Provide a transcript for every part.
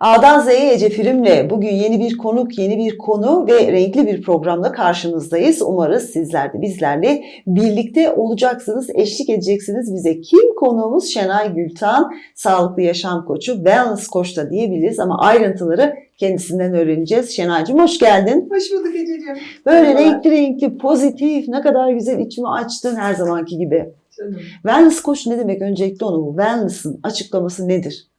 A'dan Z'ye Ece Film'le bugün yeni bir konuk, yeni bir konu ve renkli bir programla karşınızdayız. Umarız sizler de bizlerle birlikte olacaksınız, eşlik edeceksiniz bize. Kim konuğumuz? Şenay Gültan, sağlıklı yaşam koçu, wellness koç da diyebiliriz ama ayrıntıları kendisinden öğreneceğiz. Şenaycığım hoş geldin. Hoş bulduk Ececiğim. Böyle Merhabalar. renkli renkli, pozitif, ne kadar güzel içimi açtın her zamanki gibi. Canım. Wellness koç ne demek? Öncelikle onu bu. Wellness'ın açıklaması nedir?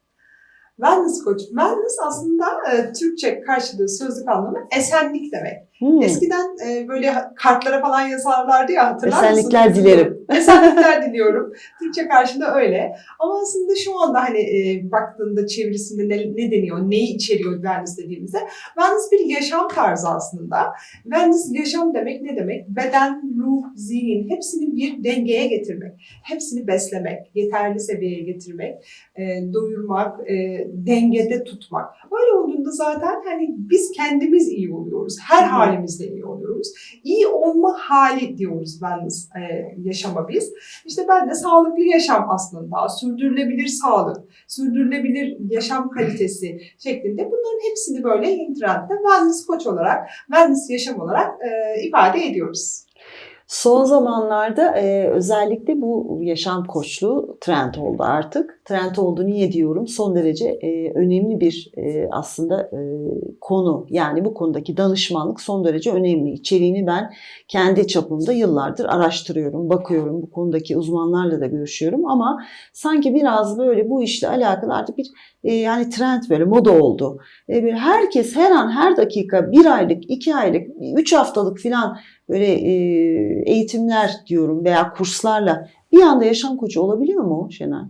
Wellness Coach. Wellness aslında e, Türkçe karşılığı sözlük anlamı esenlik demek. Hmm. Eskiden e, böyle kartlara falan yazarlardı ya hatırlar mısın? Esenlikler dilerim. Esenlikler diliyorum. Türkçe karşılığı öyle. Ama aslında şu anda hani e, baktığında çevresinde ne, ne deniyor, neyi içeriyor wellness dediğimizde wellness bir yaşam tarzı aslında. Wellness yaşam demek ne demek? Beden, ruh, zihin hepsini bir dengeye getirmek. Hepsini beslemek, yeterli seviyeye getirmek, e, doyurmak, e, dengede tutmak. Öyle olduğunda zaten hani biz kendimiz iyi oluyoruz. Her Hı hı. halimizde iyi oluyoruz. İyi olma hali diyoruz wellness e, yaşama biz. İşte ben de sağlıklı yaşam aslında, sürdürülebilir sağlık, sürdürülebilir yaşam kalitesi şeklinde bunların hepsini böyle internette wellness koç olarak, wellness yaşam olarak e, ifade ediyoruz. Son zamanlarda e, özellikle bu yaşam koçluğu trend oldu artık. Trend oldu niye diyorum? Son derece e, önemli bir e, aslında e, konu. Yani bu konudaki danışmanlık son derece önemli. İçeriğini ben kendi çapımda yıllardır araştırıyorum, bakıyorum. Bu konudaki uzmanlarla da görüşüyorum ama sanki biraz böyle bu işle alakalı artık bir e, yani trend böyle moda oldu. E, bir herkes her an her dakika bir aylık, iki aylık, üç haftalık filan böyle e, eğitimler diyorum veya kurslarla bir anda yaşam koçu olabiliyor mu Şenay?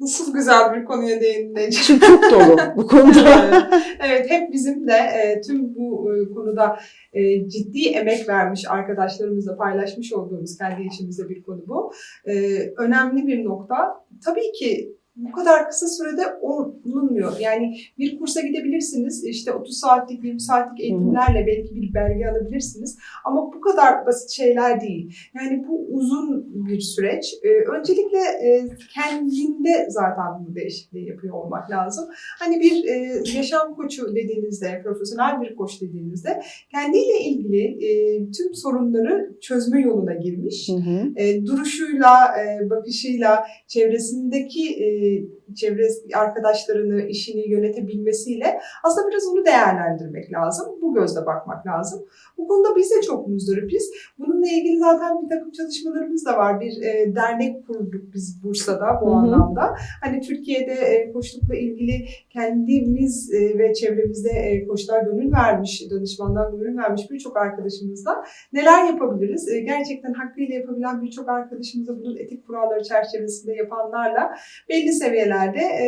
Nasıl güzel bir konuya değindin. Çünkü çok dolu bu konuda. evet hep bizim de e, tüm bu e, konuda e, ciddi emek vermiş arkadaşlarımızla paylaşmış olduğumuz kendi işimizde bir konu bu. Önemli bir nokta. Tabii ki bu kadar kısa sürede olunmuyor. Yani bir kursa gidebilirsiniz. işte 30 saatlik, 20 saatlik eğitimlerle belki bir belge alabilirsiniz. Ama bu kadar basit şeyler değil. Yani bu uzun bir süreç. E, öncelikle e, kendinde zaten bu değişikliği yapıyor olmak lazım. Hani bir e, yaşam koçu dediğinizde, profesyonel bir koç dediğinizde kendiyle ilgili e, tüm sorunları çözme yoluna girmiş. Hı hı. E, duruşuyla, e, bakışıyla, çevresindeki e, çevre arkadaşlarını, işini yönetebilmesiyle aslında biraz onu değerlendirmek lazım. Bu gözle bakmak lazım. Bu konuda biz de çok muzdaripiz. Bununla ilgili zaten bir takım çalışmalarımız da var. Bir e, dernek kurduk biz Bursa'da bu Hı hı. anlamda. Hani Türkiye'de e, koçlukla ilgili kendimiz e, ve çevremizde e, koçlar gönül vermiş, danışmanlar gönül vermiş birçok arkadaşımızla neler yapabiliriz? E, gerçekten hakkıyla yapabilen birçok arkadaşımıza bunun etik kuralları çerçevesinde yapanlarla belli seviyelerde e,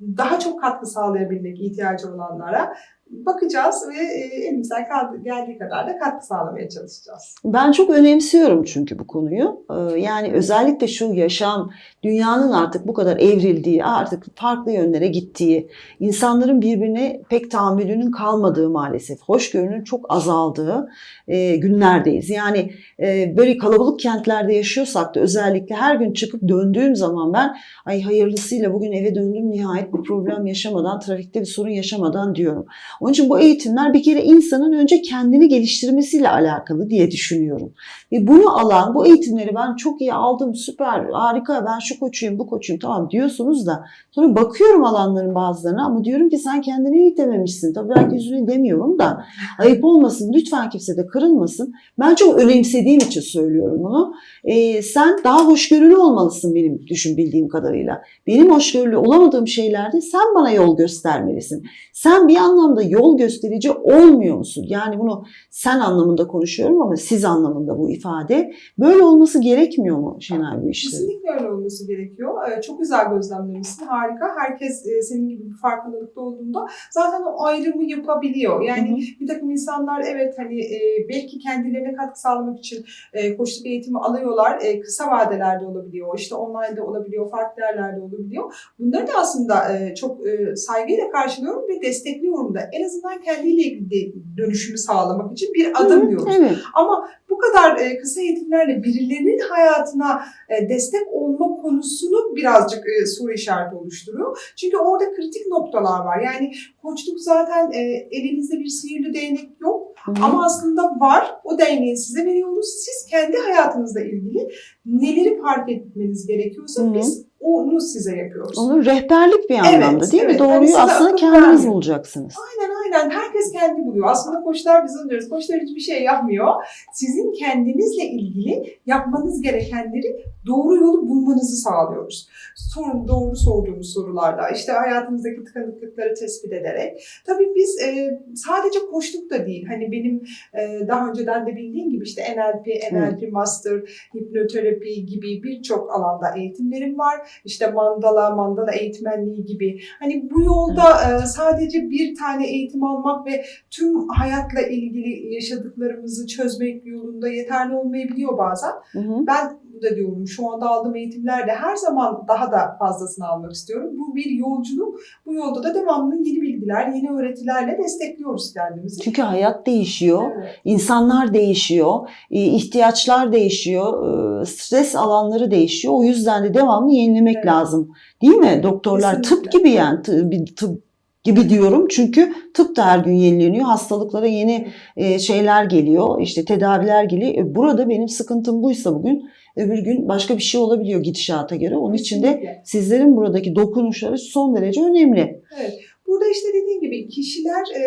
daha çok katkı sağlayabilmek ihtiyacı olanlara bakacağız ve e, elimizden geldiği kadar da katkı sağlamaya çalışacağız. Ben çok önemsiyorum çünkü bu konuyu. Ee, Yani özellikle şu yaşam, dünyanın artık bu kadar evrildiği, artık farklı yönlere gittiği, insanların birbirine pek tahammülünün kalmadığı maalesef, hoşgörünün çok azaldığı e, günlerdeyiz. Yani e, böyle kalabalık kentlerde yaşıyorsak da özellikle her gün çıkıp döndüğüm zaman ben ay hayırlısıyla bugün eve döndüm nihayet bir problem yaşamadan, trafikte bir sorun yaşamadan diyorum. Onun için bu eğitimler bir kere insanın önce kendini geliştirmesiyle alakalı diye düşünüyorum. Ve bunu alan, bu eğitimleri ben çok iyi aldım, süper, harika, ben şu koçuyum, bu koçuyum tamam diyorsunuz da sonra bakıyorum alanların bazılarına ama diyorum ki sen kendini eğitememişsin. Tabii belki yüzüne demiyorum da ayıp olmasın, lütfen kimse de kırılmasın. Ben çok önemsediğim için söylüyorum bunu. Ee, sen daha hoşgörülü olmalısın benim düşün bildiğim kadarıyla. Benim hoşgörülü olamadığım şeylerde sen bana yol göstermelisin. Sen bir anlamda yol gösterici olmuyor musun? Yani bunu sen anlamında konuşuyorum ama siz anlamında bu ifade. Böyle olması gerekmiyor mu Şenay bu işlerin? Kesinlikle öyle olması gerekiyor. Ee, çok güzel gözlemlemişsin. Harika. Herkes e, senin gibi bir farkındalıkta olduğunda zaten o ayrımı yapabiliyor. Yani Hı hı. bir takım insanlar evet hani e, belki kendilerine katkı sağlamak için e, koçluk eğitimi alıyorlar. Kısa vadelerde olabiliyor. işte online'da olabiliyor. Farklı yerlerde olabiliyor. Bunları da aslında çok saygıyla karşılıyorum ve destekliyorum da. En azından kendiyle ilgili dönüşümü sağlamak için bir adım diyoruz. Evet. Ama bu kadar e, kısa eğitimlerle birilerinin hayatına e, destek olma konusunu birazcık e, soru işareti oluşturuyor. Çünkü orada kritik noktalar var. Yani koçluk zaten elinizde bir sihirli değnek yok. Hı hı. Ama aslında var. O değneği size veriyoruz. Siz kendi hayatınızla ilgili neleri fark etmeniz gerekiyorsa Hı hı. biz onu size yapıyoruz. Onu rehberlik bir Evet, anlamda değil mi? evet. Doğruyu Hani size aslında kendiniz vermiyor. bulacaksınız. Aynen aynen. Herkes kendi buluyor. Aslında koçlar biz diyoruz. Koçlar hiçbir şey yapmıyor. Sizin kendinizle ilgili yapmanız gerekenleri doğru yolu bulmanızı sağlıyoruz. Sorun, doğru sorduğumuz sorularla, işte hayatınızdaki tıkanıklıkları tespit ederek. Tabii biz e, sadece koçluk da değil. Hani benim e, daha önceden de bildiğim gibi işte NLP, NLP Master, hipnoterapi gibi birçok alanda eğitimlerim var. İşte mandala, mandala eğitmenliği gibi. Hani bu yolda e, sadece bir tane eğitim almak ve tüm hayatla ilgili yaşadıklarımızı çözmek yolunda yeterli olmayabiliyor bazen. Hı hı. Ben da diyorum şu anda aldığım eğitimlerde her zaman daha da fazlasını almak istiyorum. Bu bir yolculuk. Bu yolda da devamlı yeni bilgiler, yeni öğretilerle destekliyoruz kendimizi. Çünkü hayat değişiyor. Evet. İnsanlar değişiyor, e, ihtiyaçlar değişiyor, e, stres alanları değişiyor. O yüzden de devamlı yenilemek Evet. lazım. Değil mi? Doktorlar tıp Kesinlikle. gibi yani tı- bir tıp gibi diyorum. Çünkü tıp da her gün yenileniyor. Hastalıklara yeni e, şeyler geliyor, işte tedaviler geliyor. Burada benim sıkıntım buysa bugün öbür gün başka bir şey olabiliyor gidişata göre. Onun için de sizlerin buradaki dokunuşları son derece önemli. Evet. Burada işte dediğim gibi kişiler e,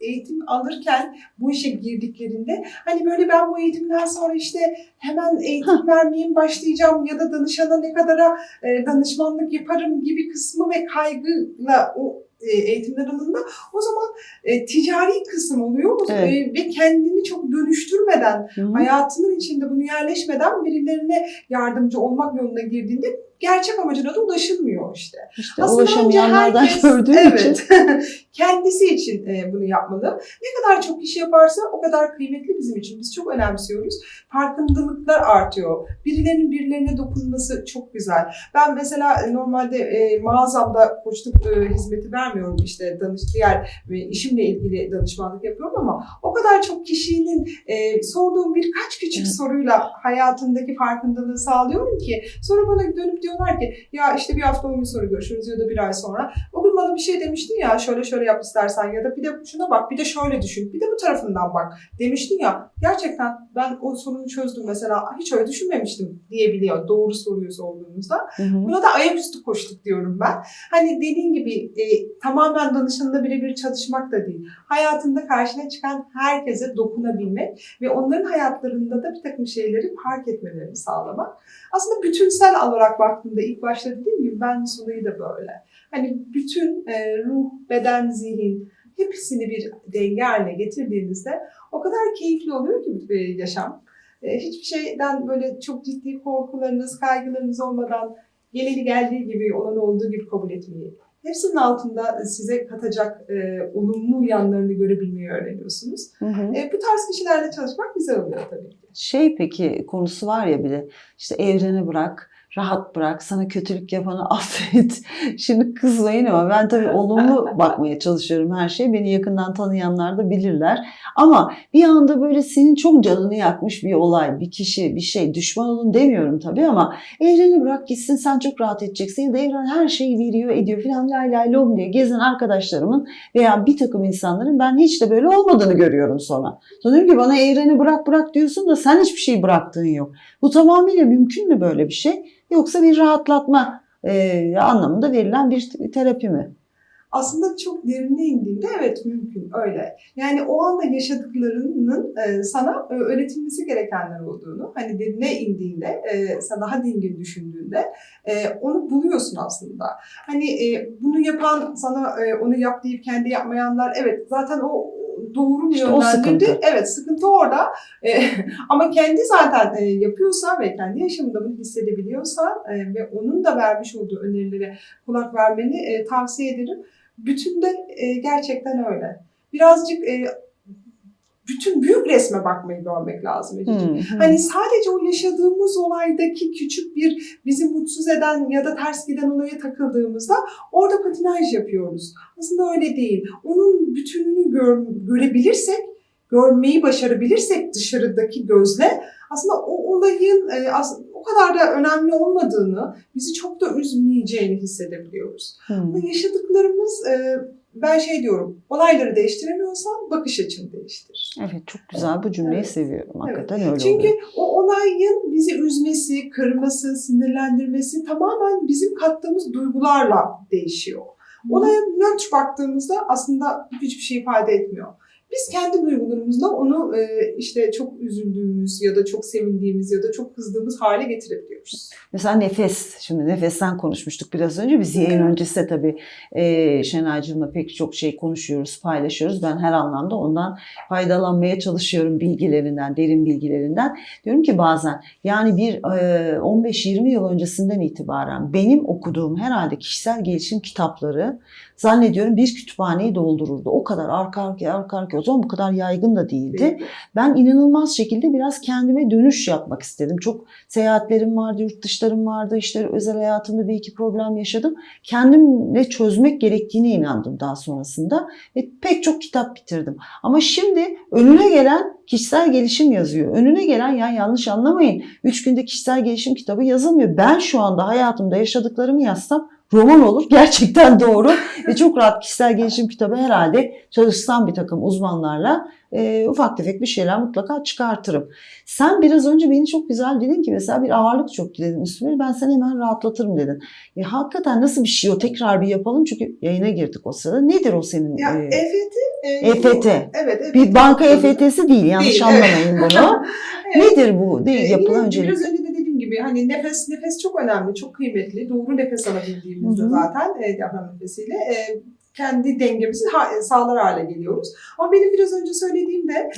eğitim alırken bu işe girdiklerinde hani böyle ben bu eğitimden sonra işte hemen eğitim vermeye mi başlayacağım ya da danışana ne kadara e, danışmanlık yaparım gibi kısmı ve kaygıyla o eğitimler alındığında o zaman e, ticari kısım oluyor Evet. E, ve kendini çok dönüştürmeden Hı hı. hayatının içinde bunu yerleşmeden birilerine yardımcı olmak yoluna girdiğinde gerçek amacına da ulaşılmıyor işte. İşte Aslında ulaşamayanlardan herkes- gördüğüm evet, için. kendisi için e, bunu yapmalı. Ne kadar çok kişi yaparsa o kadar kıymetli bizim için. Biz çok önemsiyoruz. Farkındalıklar artıyor. Birilerinin birilerine dokunması çok güzel. Ben mesela e, normalde e, mağazamda koçluk hizmeti vermiyorum. İşte danış, diğer işimle ilgili danışmanlık yapıyorum ama o kadar çok kişinin sorduğum birkaç küçük Evet. soruyla hayatındaki farkındalığı sağlıyorum ki sonra bana dönüp diyorlar ki ya işte bir hafta on gün sonra görüşürüz ya da bir ay sonra. O gün bana bir şey demiştin ya şöyle şöyle yap istersen ya da bir de şuna bak bir de şöyle düşün bir de bu tarafından bak demiştin ya gerçekten ben o sorunu çözdüm mesela hiç öyle düşünmemiştim diyebiliyor doğru soruyu sorduğumuzda. Hı hı. Buna da ayaküstü koştuk diyorum ben. Hani dediğin gibi e, tamamen danışanla birebir çalışmak da değil. Hayatında karşına çıkan herkese dokunabilmek ve onların hayatlarında da bir takım şeyleri fark etmelerini sağlamak. Aslında bütünsel olarak baktığımda ilk başta dediğim gibi ben olayı da böyle. Hani bütün e, ruh, beden, zihin hepsini bir denge haline getirdiğinizde o kadar keyifli oluyor ki e, yaşam. E, hiçbir şeyden böyle çok ciddi korkularınız, kaygılarınız olmadan geleni geldiği gibi, olan olduğu gibi kabul etmeyi. Hepsinin altında size katacak e, olumlu yanlarını görebilmeyi öğreniyorsunuz. Hı hı. E, bu tarz kişilerle çalışmak güzel oluyor tabii ki. Şey peki konusu var ya bir de işte evrene bırak, rahat bırak, sana kötülük yapanı affet. Şimdi kızmayın ama ben tabii olumlu bakmaya çalışıyorum her şeye. Beni yakından tanıyanlar da bilirler. Ama bir anda böyle senin çok canını yakmış bir olay, bir kişi, bir şey, düşman olun demiyorum tabii ama evreni bırak gitsin sen çok rahat edeceksin ya da evren her şeyi veriyor ediyor falan lay lay lom diye gezen arkadaşlarımın veya bir takım insanların ben hiç de böyle olmadığını görüyorum sonra. Sonra diyorum ki bana evreni bırak bırak diyorsun da sen hiçbir şey bıraktığın yok. Bu tamamıyla mümkün mü böyle bir şey? Yoksa bir rahatlatma e, anlamında verilen bir terapi mi? Aslında çok derine indiğinde evet mümkün öyle. Yani o anda yaşadıklarının e, sana e, öğretilmesi gerekenler olduğunu, hani derine indiğinde, e, sen daha dingin düşündüğünde e, onu buluyorsun aslında. Hani e, bunu yapan, sana e, onu yap deyip kendi yapmayanlar evet zaten o doğru mu İşte yönlendirdi? Evet sıkıntı orada. E, ama kendi zaten e, yapıyorsa ve kendi yaşamında bunu hissedebiliyorsa e, ve onun da vermiş olduğu önerilere kulak vermeni e, tavsiye ederim. Bütünde e, gerçekten öyle. Birazcık e, bütün büyük resme bakmayı görmek lazım. Ececiğim. Hı, hı. Hani sadece o yaşadığımız olaydaki küçük bir bizi mutsuz eden ya da ters giden olaya takıldığımızda orada patinaj yapıyoruz. Aslında öyle değil. Onun bütününü gör, görebilirsek görmeyi başarabilirsek dışarıdaki gözle aslında o olayın e, as- o kadar da önemli olmadığını, bizi çok da üzmeyeceğini hissedebiliyoruz. Hmm. Ama yaşadıklarımız e, ben şey diyorum, olayları değiştiremiyorsan bakış açını değiştir. Evet çok güzel bu cümleyi Evet. seviyorum. Hakikaten öyle Çünkü oluyor. o olayın bizi üzmesi, kırması, sinirlendirmesi tamamen bizim kattığımız duygularla değişiyor. Olaya nötr baktığımızda aslında hiçbir şey ifade etmiyor. Biz kendi duygularımızla onu e, işte çok üzüldüğümüz ya da çok sevindiğimiz ya da çok kızdığımız hale getirebiliyoruz. Mesela nefes, şimdi nefesten konuşmuştuk biraz önce. Biz yayın Evet. öncesi de tabii e, Şenaycığımla pek çok şey konuşuyoruz, paylaşıyoruz. Ben her anlamda ondan faydalanmaya çalışıyorum bilgilerinden, derin bilgilerinden. Diyorum ki bazen yani bir e, 15-20 yıl öncesinden itibaren benim okuduğum herhalde kişisel gelişim kitapları zannediyorum bir kütüphaneyi doldururdu. O kadar arka arkaya arka arkaya o zaman bu kadar yaygın da değildi. Ben inanılmaz şekilde biraz kendime dönüş yapmak istedim. Çok seyahatlerim vardı, yurt dışlarım vardı, işte özel hayatımda bir iki problem yaşadım. Kendimle çözmek gerektiğine inandım daha sonrasında ve pek çok kitap bitirdim. Ama şimdi önüne gelen kişisel gelişim yazıyor. Önüne gelen ya yanlış anlamayın. Üç günde kişisel gelişim kitabı yazılmıyor. Ben şu anda hayatımda yaşadıklarımı yazsam roman olur. Gerçekten doğru. Ve çok rahat kişisel gelişim kitabı herhalde çalışsam bir takım uzmanlarla e, ufak tefek bir şeyler mutlaka çıkartırım. Sen biraz önce beni çok güzel dedin ki mesela bir ağırlık çöktü dedin üstüme ben seni hemen rahatlatırım dedin. E, hakikaten nasıl bir şey o tekrar bir yapalım çünkü yayına girdik o sırada. Nedir o senin? Ya e, EFT e, EFT. Evet, EFT. bir banka EFT'si değil yanlış Değil, anlamayın bunu. Evet. Nedir bu? Değil, Ee, yapılan öncelik. Biraz önce gibi hani nefes nefes çok önemli, çok kıymetli. Doğru nefes alabildiğimizde Hı hı. zaten e, diyafram nefesiyle e, kendi dengemizi ha- sağlar hale geliyoruz. Ama benim biraz önce söylediğimde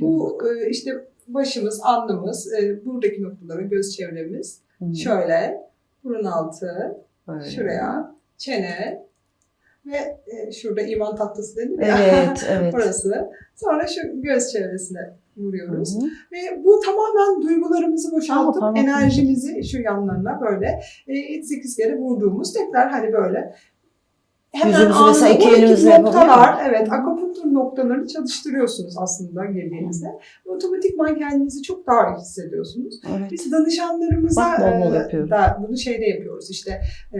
bu e, işte başımız, alnımız, e, buradaki noktalara göz çevremiz Hı, şöyle, burun altı, böyle. şuraya, çene ve e, şurada iman tahtası denir ya. Evet, evet. Orası. Sonra şu göz çevresine vuruyoruz. Hı hı. Ve bu tamamen duygularımızı boşaltıp Aa, enerjimizi şu yanlarına böyle e, 7-8 kere vurduğumuz tekrar hani böyle Yüzümüzü anında mesela iki 12 elimizle noktalar, evet akupunktur noktalarını çalıştırıyorsunuz aslında girdiğinizde. Otomatikman kendinizi çok daha iyi hissediyorsunuz. Evet. Biz danışanlarımıza Bak, e, da bunu şeyde yapıyoruz işte e,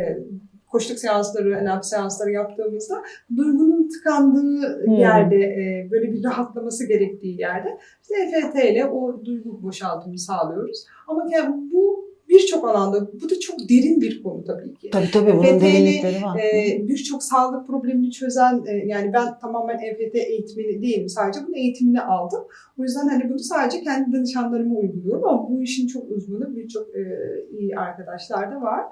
koştuk seansları, NLP seansları yaptığımızda duygunun tıkandığı Hmm. yerde e, böyle bir rahatlaması gerektiği yerde işte EFT ile o duygu boşaltımını sağlıyoruz. Ama bu birçok alanda bu da çok derin bir konu tabii ki. Tabii tabii bunun EFT 'li, derinlikleri var. Ee, birçok sağlık problemini çözen e, yani ben tamamen EFT eğitmeni değilim sadece bunun eğitimini aldım. O yüzden hani bunu sadece kendi danışanlarıma uyguluyorum ama bu işin çok uzmanı birçok e, iyi arkadaşlar da var.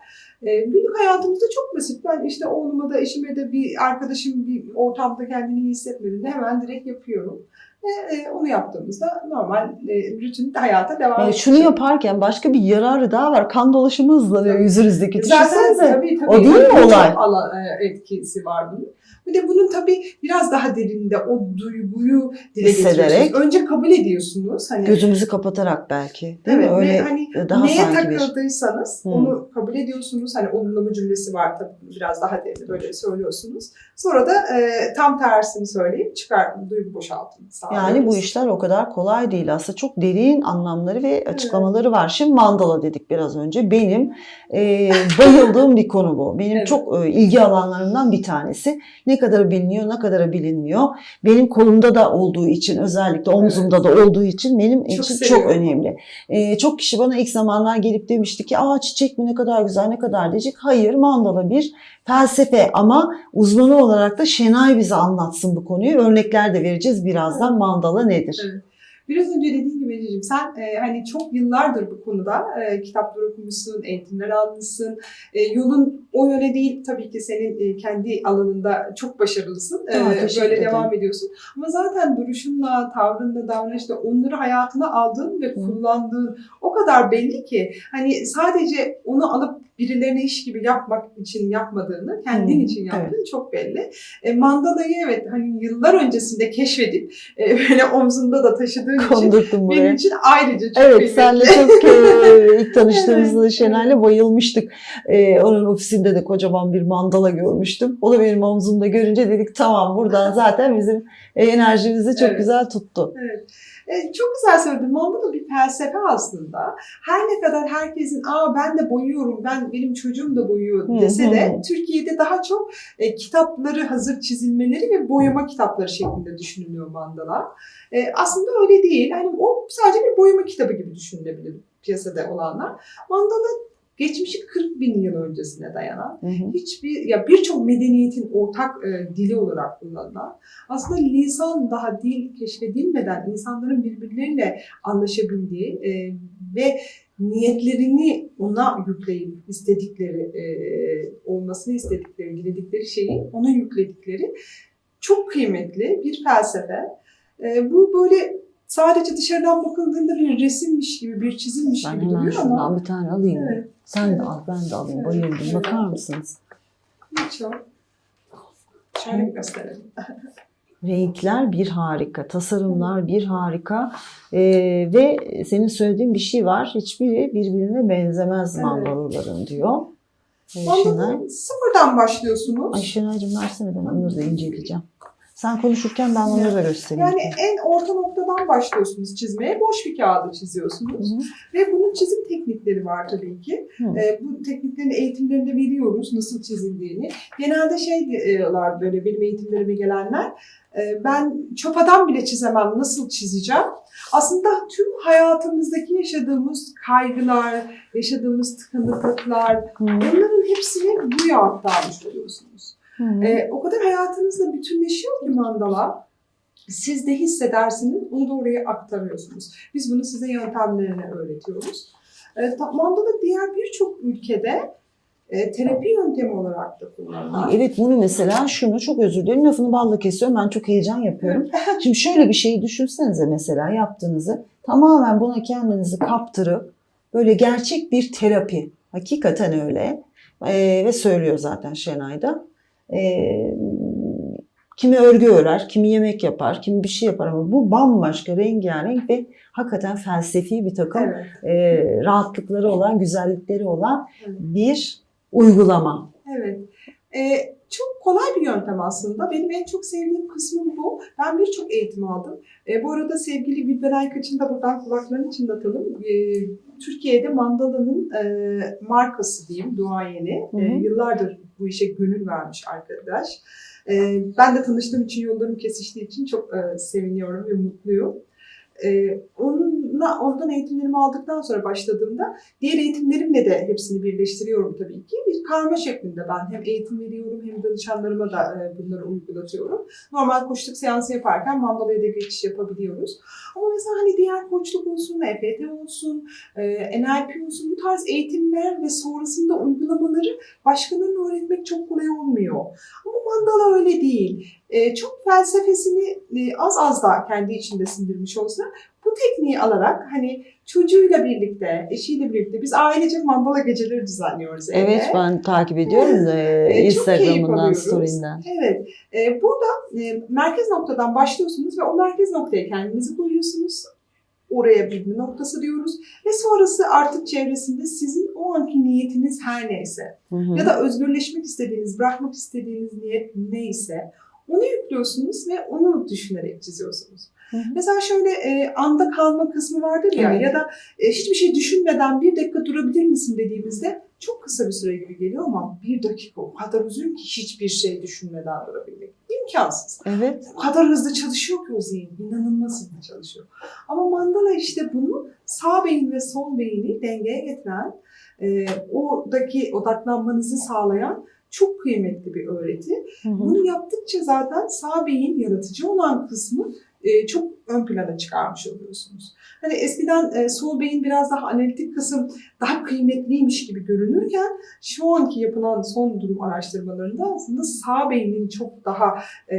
E, günlük hayatımızda çok basit. Ben işte oğluma da eşime de bir arkadaşım bir ortamda kendini iyi hissetmediğinde hemen direkt yapıyorum. Ve e, onu yaptığımızda normal e, rutin hayata devam Yani ediyor. şunu yaparken başka bir yararı daha var. Kan dolaşımı hızlanıyor yüzünüzdeki. Zaten Düşünsenize. tabii tabii. O değil mi olay? ala- e, etkisi var bunun. Bir de bunun tabii biraz daha derinde o duyguyu dile Hissederek. Önce kabul ediyorsunuz. Hani Gözümüzü kapatarak belki. Değil evet, mi? Öyle hani daha neye bir. takıldıysanız Hı. onu kabul ediyorsunuz. Hani olumlama cümlesi var tabii biraz daha derin böyle söylüyorsunuz. Sonra da e, tam tersini söyleyip çıkar duygu boşaltımı sağlıyoruz. Yani bu işler o kadar kolay değil. Aslında çok derin anlamları ve açıklamaları var. Şimdi mandala dedik biraz önce. Benim e, bayıldığım bir konu bu. Benim Evet. çok e, ilgi alanlarımdan bir tanesi. Ne kadar biliniyor, ne kadar bilinmiyor. Benim kolumda da olduğu için özellikle omzumda da olduğu için benim Çok için çok seviyorum. önemli. E, çok kişi bana ilk zamanlar gelip demişti ki aa çiçek mi ne kadar güzel ne kadar diyecek. Hayır mandala bir felsefe ama uzmanı olarak da Şenay bize anlatsın bu konuyu. Örnekler de vereceğiz birazdan mandala nedir? Evet. Biraz önce dediğim gibi Ececiğim sen e, hani çok yıllardır bu konuda e, kitaplar okumuşsun, eğitimler almışsın. E, yolun o yöne değil tabii ki senin e, kendi alanında çok başarılısın. E, Aa, böyle ederim. devam ediyorsun. Ama zaten duruşunla, tavrınla, davranışla onları hayatına aldığın ve kullandığın o kadar belli ki hani sadece onu alıp birilerine iş gibi yapmak için yapmadığını, kendin Hmm, için yaptığını çok belli. E, mandalayı evet hani yıllar öncesinde keşfedip e, böyle omzunda da taşıdığın için buraya. benim için ayrıca çok Evet kıymetli. senle çok e, ilk tanıştığımızda Evet, Şener'le bayılmıştık. E, onun ofisinde de kocaman bir mandala görmüştüm. O da benim omzumda görünce dedik tamam buradan zaten bizim e, enerjimizi çok Evet. güzel tuttu. Evet. E, çok güzel söyledin. Mandala bir felsefe aslında. Her ne kadar herkesin aa ben de boyuyorum, ben benim çocuğum da boyuyor dese de. Türkiye'de daha çok e, kitapları hazır çizilmeleri ve boyama kitapları şeklinde düşünülüyor mandala. E, aslında öyle değil. Hani o sadece bir boyama kitabı gibi düşünülebilir piyasada olanlar. Mandala geçmişi 40 bin yıl öncesine dayanan Hı hı. hiçbir ya birçok medeniyetin ortak e, dili olarak kullanılan aslında lisan daha dil keşfedilmeden insanların birbirleriyle anlaşabildiği e, ve niyetlerini ona yükleyip istedikleri e, olmasını istedikleri diledikleri şeyi ona yükledikleri çok kıymetli bir felsefe. E, bu böyle sadece dışarıdan bakıldığında bir resimmiş gibi bir çizimmiş Ben gibi duruyor ama şundan bir tane alayım. evet, Sen de al ben de alayım Evet. bayıldım. Evet. Bakar mısınız? çok. Şöyle gösterelim. Renkler bir harika, tasarımlar bir harika Ee, ve senin söylediğin bir şey var. Hiçbiri birbirine benzemez Evet. mandalaların diyor. Ee, Şenay. Sıfırdan başlıyorsunuz. Ay Şenay'cığım versene ben onu da inceleyeceğim. Sen konuşurken ben onları da göstereyim. Yani en orta noktadan başlıyorsunuz çizmeye. Boş bir kağıda çiziyorsunuz. hı. Ve bunun çizim teknikleri var tabii ki. Hı. Ee, bu tekniklerin eğitimlerini de veriyoruz nasıl çizildiğini. Genelde şey diyorlar böyle benim eğitimlerime gelenler. e, Ben çöp adam bile çizemem nasıl çizeceğim? Aslında tüm hayatımızdaki yaşadığımız kaygılar, yaşadığımız tıkanıklıklar Hı. onların hepsini buraya aktarmış oluyorsunuz. Hı hı. Ee, o kadar hayatınızla bütünleşiyor ki mandala. Siz de hissedersiniz, onu da oraya aktarıyorsunuz. Biz bunu size yöntemlerini öğretiyoruz. Ta- mandala diğer birçok ülkede e, terapi yöntemi olarak da kullanılıyor. Ay, Evet bunu mesela şunu çok özür dilerim lafını balla kesiyorum ben çok heyecan yapıyorum. Şimdi şöyle bir şeyi düşünsenize mesela yaptığınızı tamamen buna kendinizi kaptırıp böyle gerçek bir terapi hakikaten öyle Ee, ve söylüyor zaten Şenay Ee, kimi örgü örer, kimi yemek yapar, kimi bir şey yapar ama bu bambaşka rengarenk ve hakikaten felsefi bir takım Evet, e, rahatlıkları olan, güzellikleri olan Evet. bir uygulama. evet. Ee, çok kolay bir yöntem aslında. Benim en çok sevdiğim kısmı bu. Ben birçok eğitim aldım. Ee, bu arada sevgili Gülben Aykaç'ın da buradan kulaklarını çınlatalım. Ee, Türkiye'de Mandala'nın e, markası diyeyim, duayeni. Ee, yıllardır bu işe gönül vermiş arkadaş. Ee, ben de tanıştığım için, yollarım kesiştiği için çok e, seviniyorum ve mutluyum. Ee, onunla, ondan eğitimlerimi aldıktan sonra başladığımda diğer eğitimlerimle de hepsini birleştiriyorum tabii ki. Bir karma şeklinde ben hem eğitim veriyorum hem danışanlarıma da e, bunları uygulatıyorum. Normal koçluk seansı yaparken mandalaya da geçiş yapabiliyoruz. Ama mesela hani diğer koçluk olsun, EFT olsun, e, NLP olsun bu tarz eğitimler ve sonrasında uygulamaları başkalarına öğretmek çok kolay olmuyor. Ama mandala öyle değil. E, çok felsefesini e, az az da kendi içinde sindirmiş olsa bu tekniği alarak hani çocuğuyla birlikte, eşiyle birlikte biz ailece mandala geceleri düzenliyoruz evde. Evet ben takip ediyorum da Ee, keyif Instagram'ından, story'nden. Evet. E, burada e, merkez noktadan başlıyorsunuz ve o merkez noktaya kendinizi koyuyorsunuz. Oraya bir noktası diyoruz. Ve sonrası artık çevresinde sizin o anki niyetiniz her neyse Hı hı. ya da özgürleşmek istediğiniz, bırakmak istediğiniz niyet neyse onu yüklüyorsunuz ve onu düşünerek çiziyorsunuz. Hı hı. Mesela şöyle e, anda kalma kısmı vardır ya Evet. ya da e, hiçbir şey düşünmeden bir dakika durabilir misin dediğimizde çok kısa bir süre gibi geliyor ama bir dakika o kadar uzun ki hiçbir şey düşünmeden durabilmek. İmkansız. Evet. O kadar hızlı çalışıyor ki o zihin. İnanılmaz hızlı çalışıyor. Ama mandala işte bunu sağ beyin ve sol beyni dengeye getiren, e, oradaki odaklanmanızı sağlayan çok kıymetli bir öğreti. Hı hı. Bunu yaptıkça zaten sağ beyin yaratıcı olan kısmı e, çok ön plana çıkarmış oluyorsunuz. Hani eskiden e, sol beyin biraz daha analitik kısım daha kıymetliymiş gibi görünürken şu anki yapılan son durum araştırmalarında aslında sağ beynin çok daha e,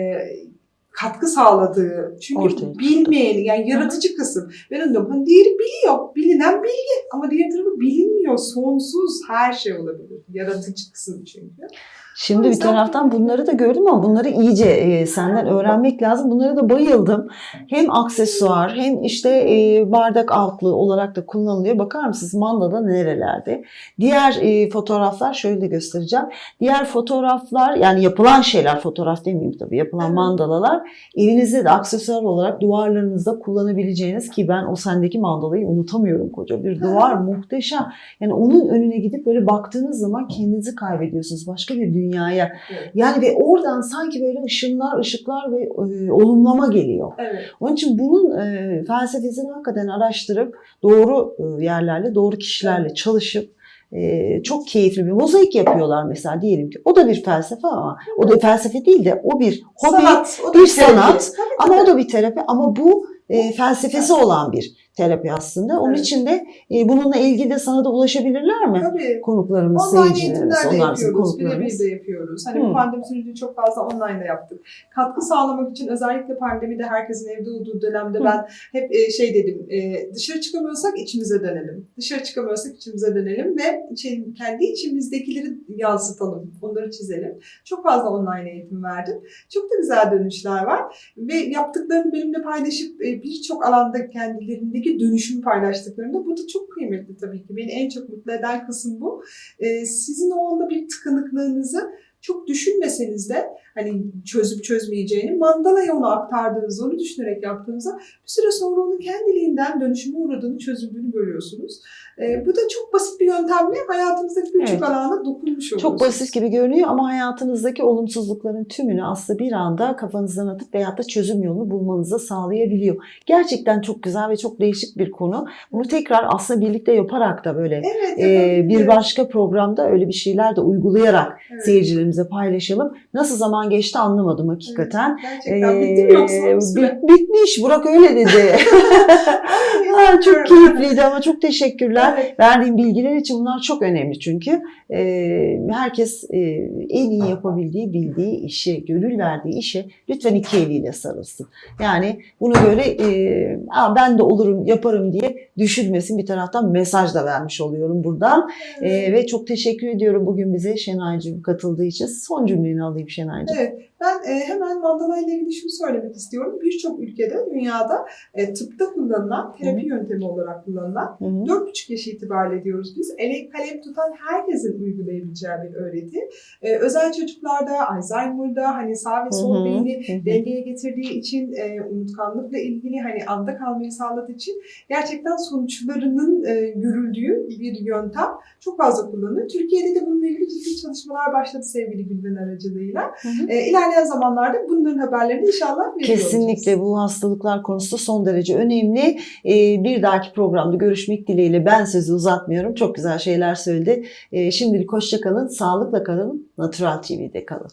katkı sağladığı. Çünkü Ortaya bilmeyeni yani yaratıcı kısım. Ben onu diyorum hani diğeri biliyor. Bilinen bilgi ama diğer tarafı bilinmiyor. Sonsuz her şey olabilir. Yaratıcı kısım çünkü. Şimdi bir taraftan bunları da gördüm ama bunları iyice e, senden öğrenmek lazım. Bunlara da bayıldım. Hem aksesuar hem işte e, bardak altlığı olarak da kullanılıyor. Bakar mısınız mandala nerelerde? Diğer e, fotoğraflar şöyle de göstereceğim. Diğer fotoğraflar yani yapılan şeyler fotoğraf demeyeyim tabii yapılan mandalalar evinizde de aksesuar olarak duvarlarınızda kullanabileceğiniz ki ben o sendeki mandalayı unutamıyorum koca bir duvar muhteşem. Yani onun önüne gidip böyle baktığınız zaman kendinizi kaybediyorsunuz başka bir dünyaya. Evet. Yani ve oradan sanki böyle ışınlar, ışıklar ve e, olumlama geliyor. Evet. Onun için bunun e, felsefesini hakikaten araştırıp doğru e, yerlerle, doğru kişilerle çalışıp e, çok keyifli bir mozaik yapıyorlar mesela diyelim ki. O da bir felsefe ama o da felsefe değil de o bir hobi Sanat, o bir terapi. sanat Tabii, ama o tabii. da bir terapi ama bu e, felsefesi olan bir terapi aslında. Onun Evet. için de e, bununla ilgili de sana da ulaşabilirler mi? Tabii. Konuklarımız, Online seyircilerimiz, onlar yapıyoruz, birebir de yapıyoruz. Hani Hmm. pandemi sürecinde çok fazla online de yaptık. Katkı sağlamak için özellikle pandemide herkesin evde olduğu dönemde Hmm. ben hep e, şey dedim, e, dışarı çıkamıyorsak içimize dönelim. Dışarı çıkamıyorsak içimize dönelim ve içi- kendi içimizdekileri yansıtalım, onları çizelim. Çok fazla online eğitim verdim. Çok da güzel dönüşler var ve yaptıklarını benimle paylaşıp e, birçok alanda kendilerindeki dönüşümü paylaştıklarında bu da çok kıymetli tabii ki. Beni en çok mutlu eden kısım bu. E, sizin o anda bir tıkanıklığınızı çok düşünmeseniz de hani çözüp çözmeyeceğini mandalaya onu aktardığınızı, onu düşünerek yaptığınızda bir süre sonra onun kendiliğinden dönüşüme uğradığını, çözüldüğünü görüyorsunuz. E, bu da çok basit bir yöntemle hayatınızdaki birçok Evet. alana dokunmuş oluyorsunuz. Çok basit gibi görünüyor ama hayatınızdaki olumsuzlukların tümünü aslında bir anda kafanızdan atıp veyahut da çözüm yolunu bulmanıza sağlayabiliyor. Gerçekten çok güzel ve çok değişik bir konu. Bunu tekrar aslında birlikte yaparak da böyle Evet, e, bir başka programda öyle bir şeyler de uygulayarak Evet. seyircilerimize paylaşalım. Nasıl zaman geçti anlamadım hakikaten. Gerçekten bitti mi yoksa Ee, bit- bitmiş. Burak öyle dedi. Ha, çok keyifliydi ama çok teşekkürler. Evet. Verdiğin bilgiler için bunlar çok önemli çünkü e, herkes e, en iyi yapabildiği, bildiği işi, gönül verdiği işe lütfen iki eliyle sarılsın. Yani bunu böyle e, ben de olurum, yaparım diye düşünmesin. Bir taraftan mesaj da vermiş oluyorum buradan. E, ve çok teşekkür ediyorum bugün bize Şenaycığım katıldığı için. Son cümleni alayım Şenaycığım. Evet, ben e, hemen mandala ile ilgili şunu söylemek istiyorum. Birçok ülkede, dünyada e, tıpta kullanılan, terapi yöntemi olarak kullanılan Hı hı. 4,5 yaş itibariyle diyoruz biz. Ele kalem tutan herkesin uygulayabileceği bir öğreti. E, özel çocuklarda, Alzheimer'da hani sağ ve sol Hı hı, beyni dengeye getirdiği için, e, unutkanlıkla ilgili hani anda kalmayı sağladığı için gerçekten sonuçlarının e, görüldüğü bir yöntem. Çok fazla kullanılıyor. Türkiye'de de bununla ilgili ciddi çalışmalar başladı sevgili Gülben aracılığıyla. Hı hı. E, ilerleyen zamanlarda bunların haberlerini inşallah veriyor Kesinlikle olacağız. bu hastalıklar konusu son derece önemli. Ee, bir dahaki programda görüşmek dileğiyle ben sözü uzatmıyorum. Çok güzel şeyler söyledi. Ee, şimdilik hoşça kalın, sağlıkla kalın, Natural TV'de kalın.